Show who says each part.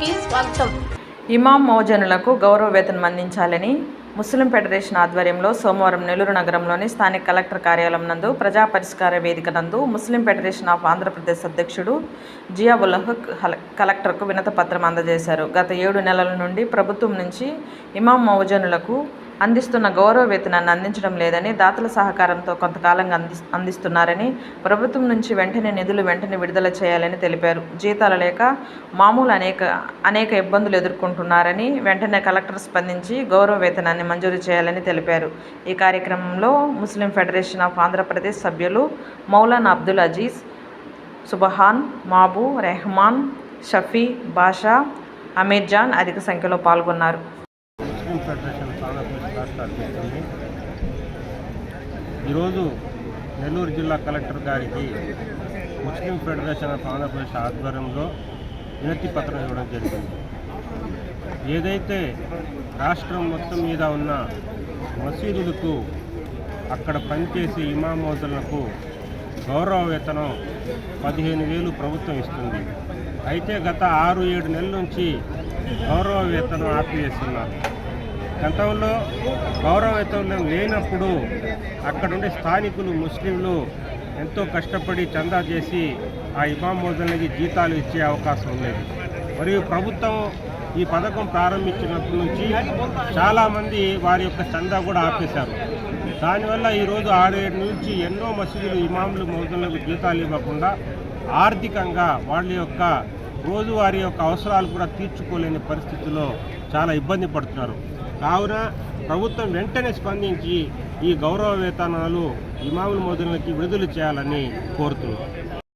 Speaker 1: కి స్వాగతం.
Speaker 2: ఇమాం మౌజనులకు గౌరవ వేతనం అందించాలని ముస్లిం ఫెడరేషన్ ఆధ్వర్యంలో సోమవారం నెల్లూరు నగరంలోని స్థానిక కలెక్టర్ కార్యాలయం నందు ప్రజా పరిష్కార వేదిక నందు ముస్లిం ఫెడరేషన్ ఆఫ్ ఆంధ్రప్రదేశ్ అధ్యక్షుడు జియాబుల్హక్ కలెక్టర్కు వినత పత్రం అందజేశారు. గత ఏడు నెలల నుండి ప్రభుత్వం నుంచి ఇమాం మౌజనులకు అందిస్తున్న గౌరవ వేతనాన్ని అందించడం లేదని దాతల సహకారంతో కొంతకాలంగా అంది అందిస్తున్నారని ప్రభుత్వం నుంచి వెంటనే నిధులు వెంటనే విడుదల చేయాలని తెలిపారు. జీతాలు లేక మామూలు అనేక అనేక ఇబ్బందులు ఎదుర్కొంటున్నారని వెంటనే కలెక్టర్ స్పందించి గౌరవ వేతనాన్ని మంజూరు చేయాలని తెలిపారు. ఈ కార్యక్రమంలో ముస్లిం ఫెడరేషన్ ఆఫ్ ఆంధ్రప్రదేశ్ సభ్యులు మౌలానా అబ్దుల్ అజీజ్ సుబహాన్ మాబు రెహమాన్ షఫీ బాషా అమీర్ జాన్ అధిక సంఖ్యలో పాల్గొన్నారు.
Speaker 3: ఫెడరేషన్ ఆంధ్రప్రదేశ్ రాష్ట్ర అధ్యక్షుడిని. ఈరోజు నెల్లూరు జిల్లా కలెక్టర్ గారికి ముస్లిం ఫెడరేషన్ ఆఫ్ ఆంధ్రప్రదేశ్ ఆధ్వర్యంలో వినతి పత్రం ఇవ్వడం జరిగింది. ఏదైతే రాష్ట్రం మొత్తం మీద ఉన్న మసీదులకు అక్కడ పనిచేసే ఇమామోదులకు గౌరవ వేతనం పదిహేను వేలు ప్రభుత్వం ఇస్తుంది. అయితే గత ఆరు ఏడు నెలల నుంచి గౌరవ వేతనం ఆపివేస్తున్నారు. గతంలో గౌరవ లేనప్పుడు అక్కడుండే స్థానికులు ముస్లింలు ఎంతో కష్టపడి చందా చేసి ఆ ఇమామోదులకి జీతాలు ఇచ్చే అవకాశం ఉండేది. మరియు ప్రభుత్వం ఈ పథకం ప్రారంభించినప్పటి నుంచి చాలామంది వారి యొక్క చందా కూడా ఆపేశారు. దానివల్ల ఈరోజు ఆరేడు నుంచి ఎన్నో మసీదులు ఇమాములు మౌదులకు జీతాలు ఇవ్వకుండా ఆర్థికంగా వాళ్ళ యొక్క రోజువారీ యొక్క అవసరాలు కూడా తీర్చుకోలేని పరిస్థితిలో చాలా ఇబ్బంది పడుతున్నారు. కావున ప్రభుత్వం వెంటనే స్పందించి ఈ గౌరవ వేతనాలు ఇమాముల మోదీలకి విడుదల చేయాలని కోరుతున్నాం.